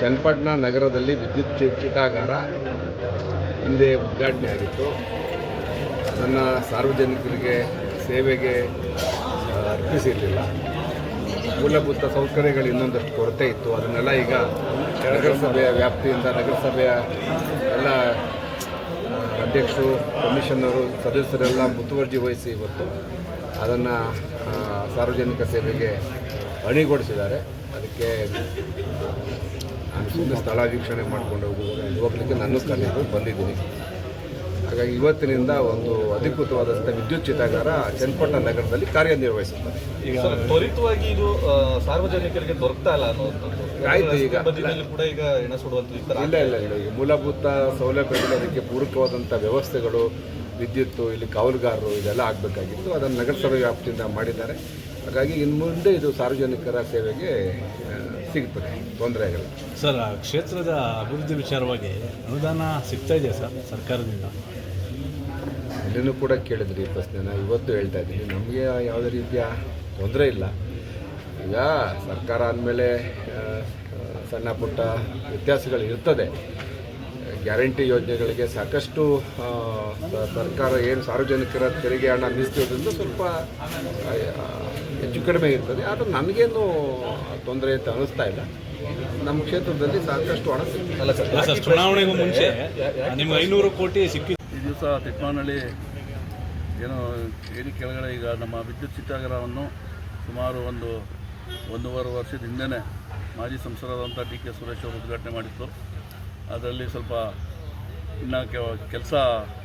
ಚನ್ನಪಟ್ಟಣ ನಗರದಲ್ಲಿ ವಿದ್ಯುತ್ ಚಿಟಾಗಾರ ಹಿಂದೆ ಉದ್ಘಾಟನೆ ಆಗಿತ್ತು. ನನ್ನ ಸಾರ್ವಜನಿಕರಿಗೆ ಸೇವೆಗೆ ಅರ್ಪಿಸಿರಲಿಲ್ಲ. ಮೂಲಭೂತ ಸೌಕರ್ಯಗಳು ಇನ್ನೊಂದಷ್ಟು ಕೊರತೆ ಇತ್ತು. ಅದನ್ನೆಲ್ಲ ಈಗ ನಗರಸಭೆಯ ವ್ಯಾಪ್ತಿಯಿಂದ ನಗರಸಭೆಯ ಎಲ್ಲ ಅಧ್ಯಕ್ಷರು ಕಮಿಷನರು ಸದಸ್ಯರೆಲ್ಲ ಮುತುವರ್ಜಿ ವಹಿಸಿ ಇವತ್ತು ಅದನ್ನು ಸಾರ್ವಜನಿಕ ಸೇವೆಗೆ ಅಣಿಗೊಳಿಸಿದ್ದಾರೆ. ಅದಕ್ಕೆ ಸುಮ್ಮನೆ ಸ್ಥಳ ವೀಕ್ಷಣೆ ಮಾಡ್ಕೊಂಡು ಹೋಗೋದು ಹೋಗ್ಲಿಕ್ಕೆ ನಾನು ಕರೆದು ಬಂದಿದ್ದೀನಿ. ಹಾಗಾಗಿ ಇವತ್ತಿನಿಂದ ಒಂದು ಅಧಿಕೃತವಾದಂಥ ವಿದ್ಯುತ್ ಚಿತಾಗಾರ ಚನ್ನಪಟ್ಟಣ ನಗರದಲ್ಲಿ ಕಾರ್ಯನಿರ್ವಹಿಸುತ್ತದೆ. ಈಗ ತ್ವರಿತವಾಗಿ ಇದು ಸಾರ್ವಜನಿಕರಿಗೆ ದೊರಕ್ತಾ ಇಲ್ಲ ಅನ್ನೋದು ಆಯ್ತು ಈಗ. ಕೂಡ ಈಗ ಎಣ ಸುಡುವಂತ ಈ ತರ ಇಲ್ಲ ಇಲ್ಲ ಇಲ್ಲ. ಈ ಮೂಲಭೂತ ಸೌಲಭ್ಯಗಳು ಅದಕ್ಕೆ ಪೂರಕವಾದಂಥ ವ್ಯವಸ್ಥೆಗಳು ವಿದ್ಯುತ್ತು ಇಲ್ಲಿ ಕಾವಲುಗಾರರು ಇದೆಲ್ಲ ಆಗಬೇಕಾಗಿತ್ತು. ಅದನ್ನು ನಗರಸಭೆ ವ್ಯಾಪ್ತಿಯಿಂದ ಮಾಡಿದ್ದಾರೆ. ಹಾಗಾಗಿ ಇನ್ನು ಮುಂದೆ ಇದು ಸಾರ್ವಜನಿಕರ ಸೇವೆಗೆ ಸಿಗ್ತದೆ ತೊಂದರೆ ಆಗಿಲ್ಲ. ಸರ್ ಆ ಕ್ಷೇತ್ರದ ಅಭಿವೃದ್ಧಿ ವಿಚಾರವಾಗಿ ಅನುದಾನ ಸಿಗ್ತಾ ಇದೆಯಾ ಸರ್ ಸರ್ಕಾರದಿಂದ? ಅಲ್ಲಿನೂ ಕೂಡ ಕೇಳಿದ್ರಿ ಈ ಪ್ರಶ್ನೆನ ಇವತ್ತು ಹೇಳ್ತಾ ಇದ್ದೀನಿ. ನಮಗೆ ಯಾವುದೇ ರೀತಿಯ ತೊಂದರೆ ಇಲ್ಲ. ಈಗ ಸರ್ಕಾರ ಅಂದಮೇಲೆ ಸಣ್ಣ ಪುಟ್ಟ ವ್ಯತ್ಯಾಸಗಳು ಇರ್ತದೆ. ಗ್ಯಾರಂಟಿ ಯೋಜನೆಗಳಿಗೆ ಸಾಕಷ್ಟು ಸರ್ಕಾರ ಏನು ಸಾರ್ವಜನಿಕರ ತೆರಿಗೆ ಹಣ ನಿಲ್ಲಿಸ್ತಿರೋದ್ರಿಂದ ಸ್ವಲ್ಪ ಹೆಚ್ಚು ಕಡಿಮೆ ಇರ್ತದೆ. ಆದರೆ ನನಗೇನು ತೊಂದರೆ ಅಂತ ಅನ್ನಿಸ್ತಾ ಇಲ್ಲ. ನಮ್ಮ ಕ್ಷೇತ್ರದಲ್ಲಿ ಸಾಕಷ್ಟು ಹಣ ಸಿಗ್ತದೆ. ಸರ್ ಚುನಾವಣೆಗೂ ಮುಂಚೆ ನಿಮ್ಮ ಐನೂರು ಕೋಟಿ ಸಿಕ್ಕಿ ಈ ದಿವಸ ತಿಪ್ಪನಹಳ್ಳಿ ಏನೋ ಏರಿ ಕೆಳಗಡೆ ಈಗ ನಮ್ಮ ವಿದ್ಯುತ್ ಚಿತ್ತಾಗಾರವನ್ನು ಸುಮಾರು ಒಂದು ಒಂದೂವರೆ ವರ್ಷದ ಹಿಂದೆಯೇ ಮಾಜಿ ಸಂಸದರಾದಂಥ ಡಿ ಕೆ ಸುರೇಶ್ ಅವರು ಉದ್ಘಾಟನೆ ಮಾಡಿತ್ತು ಅದರಲ್ಲಿ ಸ್ವಲ್ಪ ಇನ್ನು ಕೆಲಸ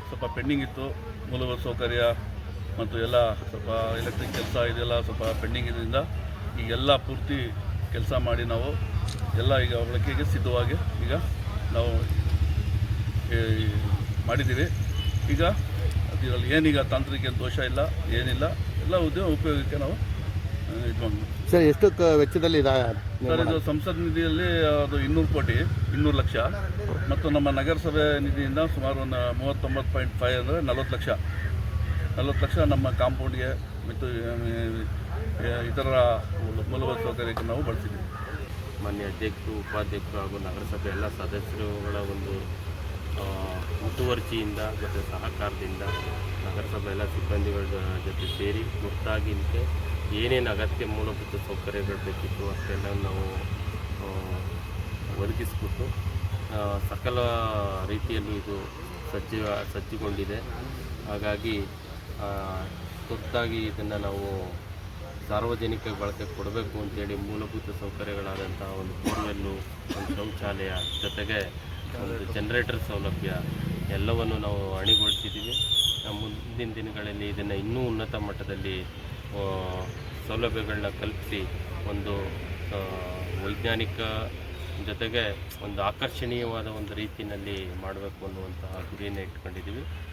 ಸ್ವಲ್ಪ ಪೆಂಡಿಂಗ್ ಇತ್ತು. ಮೂಲಭೂತ ಸೌಕರ್ಯ ಮತ್ತು ಎಲ್ಲ ಸ್ವಲ್ಪ ಎಲೆಕ್ಟ್ರಿಕ್ ಕೆಲಸ ಇದೆಲ್ಲ ಸ್ವಲ್ಪ ಪೆಂಡಿಂಗ್ ಇದರಿಂದ ಈಗೆಲ್ಲ ಪೂರ್ತಿ ಕೆಲಸ ಮಾಡಿ ನಾವು ಎಲ್ಲ ಈಗ ಬಳಕೆಗೆ ಸಿದ್ಧವಾಗಿ ಈಗ ನಾವು ಮಾಡಿದ್ದೀವಿ. ಈಗ ಅದರಲ್ಲಿ ಏನೀಗ ತಾಂತ್ರಿಕ ದೋಷ ಇಲ್ಲ, ಏನಿಲ್ಲ, ಎಲ್ಲ ಉದ್ಯೋಗ ಉಪಯೋಗಕ್ಕೆ ನಾವು ಇದು ಸರ್ ಎಷ್ಟು ಕ- ವೆಚ್ಚದಲ್ಲಿ ಇದಾ ಸರ್ ಇದು ಸಂಸತ್ ನಿಧಿಯಲ್ಲಿ ಅದು ಇನ್ನೂರು ಕೋಟಿ ಇನ್ನೂರು ಲಕ್ಷ. ಮತ್ತು ನಮ್ಮ ನಗರಸಭೆ ನಿಧಿಯಿಂದ ಸುಮಾರು ಒಂದು ಮೂವತ್ತೊಂಬತ್ತು ಪಾಯಿಂಟ್ ಫೈವ್ ಅಂದರೆ ನಲ್ವತ್ತು ಲಕ್ಷ. ನಲ್ವತ್ತು ಲಕ್ಷ ನಮ್ಮ ಕಾಂಪೌಂಡ್ಗೆ ಮತ್ತು ಆ, ಇತರ ಮೂಲಭೂತ ಸೌಕರ್ಯಕ್ಕೆ ನಾವು ಬಳಸಿದ್ದೀವಿ. ಮಾನ್ಯ ಅಧ್ಯಕ್ಷರು ಉಪಾಧ್ಯಕ್ಷರು ಹಾಗೂ ನಗರಸಭೆ ಎಲ್ಲ ಸದಸ್ಯರುಗಳ ಒಂದು ಆ, ಮುತುವರ್ಜಿಯಿಂದ ಮತ್ತು ಸಹಕಾರದಿಂದ ನಗರಸಭೆ ಎಲ್ಲ ಸಿಬ್ಬಂದಿಗಳ ಜೊ- ಜೊತೆ ಸೇರಿ ಮುಕ್ತಾಗಿಂತೆ ಏನೇನು ಅಗತ್ಯ ಮೂಲಭೂತ ಸೌಕರ್ಯಗಳು ಬೇಕಿತ್ತು ಅಷ್ಟೆಲ್ಲ ನಾವು ಒದಗಿಸ್ಬಿಟ್ಟು ಸಕಲ ರೀತಿಯಲ್ಲೂ ಇದು ಸಜ್ಜ, ಸಜ್ಜುಗೊಂಡಿದೆ. ಹಾಗಾಗಿ ತುರ್ತಾಗಿ ಇದನ್ನು ನಾವು ಸಾರ್ವಜನಿಕ ಬಳಕೆ ಕೊಡಬೇಕು ಅಂತೇಳಿ ಮೂಲಭೂತ ಸೌಕರ್ಯಗಳಾದಂಥ ಒಂದು ಬೋರ್ವೆಲ್ಲು ಒಂದು ಶೌಚಾಲಯ, ಜೊತೆಗೆ ಒಂದು ಜನರೇಟರ್ ಸೌಲಭ್ಯ, ಎಲ್ಲವನ್ನು ನಾವು ಅಣಿಗೊಳಿಸಿದ್ದೀವಿ. ಮುಂದಿನ ದಿನಗಳಲ್ಲಿ ಇದನ್ನು ಇನ್ನೂ ಉನ್ನತ ಮಟ್ಟದಲ್ಲಿ ಸೌಲಭ್ಯಗಳನ್ನ ಕಲ್ಪಿಸಿ ಒಂದು ವೈಜ್ಞಾನಿಕ ಜೊತೆಗೆ ಒಂದು ಆಕರ್ಷಣೀಯವಾದ ಒಂದು ರೀತಿಯಲ್ಲಿ ಮಾಡಬೇಕು ಅನ್ನುವಂತಹ ಗುರಿಯನ್ನು ಇಟ್ಕೊಂಡಿದ್ದೀವಿ.